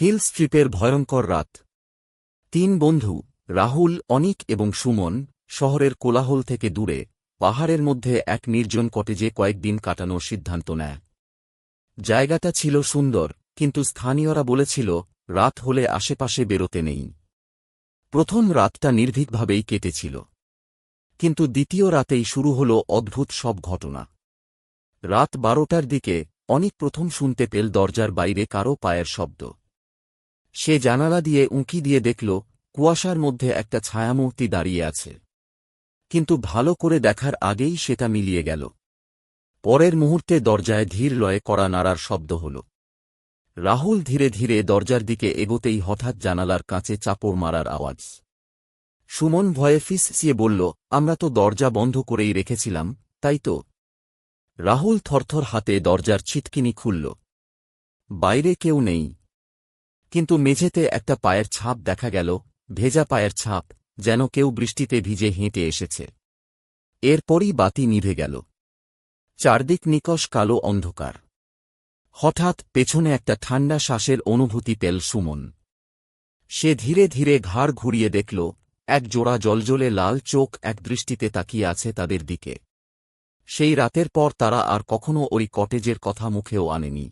Hill স্ট্রিপের ভয়ঙ্কর রাত। তিন বন্ধু, রাহুল, অনিক এবং সুমন, শহরের কোলাহল থেকে দূরে, পাহাড়ের মধ্যে এক নির্জন কটেজে কয়েকদিন কাটানোর সিদ্ধান্ত নেয়। জায়গাটা ছিল সুন্দর, কিন্তু স্থানীয়রা বলেছিল, রাত হলে আশেপাশে বেরোতে নেই। প্রথম রাতটা নির্ভীকভাবেই কেটেছিল। কিন্তু দ্বিতীয় রাতেই শুরু হল অদ্ভুত সব ঘটনা। রাত বারোটার দিকে, অনেক প্রথম শুনতে পেল দরজার বাইরে কারও পায়ের শব্দ। সে জানালা দিয়ে উঁকি দিয়ে দেখল, কুয়াশার মধ্যে একটা ছায়ামূর্তি দাঁড়িয়ে আছে। কিন্তু ভালো করে দেখার আগেই সেটা মিলিয়ে গেল। পরের মুহূর্তে দরজায় ধীর লয়ে করা নাড়ার শব্দ হল। রাহুল ধীরে ধীরে দরজার দিকে এগোতেই হঠাৎ জানালার কাঁচে চাপড় মারার আওয়াজ। সুমন ভয়ে ফিসিয়ে বলল, আমরা তো দরজা বন্ধ করেই রেখেছিলাম, তাই তো? রাহুল থরথর হাতে দরজার ছিটকিনি খুলল। বাইরে কেউ নেই। কিন্তু মেঝেতে একটা পায়ের ছাপ দেখা গেল, ভেজা পায়ের ছাপ, যেন কেউ বৃষ্টিতে ভিজে হেঁটে এসেছে। এরপরই বাতি নিভে গেল। চারদিক নিকষ কালো অন্ধকার। হঠাৎ পেছনে একটা ঠান্ডা শ্বাসের অনুভূতি পেল সুমন। সে ধীরে ধীরে ঘাড় ঘুরিয়ে দেখল, এক জোড়া জলজলে লাল চোখ এক দৃষ্টিতে তাকিয়ে আছে তাদের দিকে। সেই রাতের পর তারা আর কখনো ওই কটেজের কথা মুখেও আনেনি।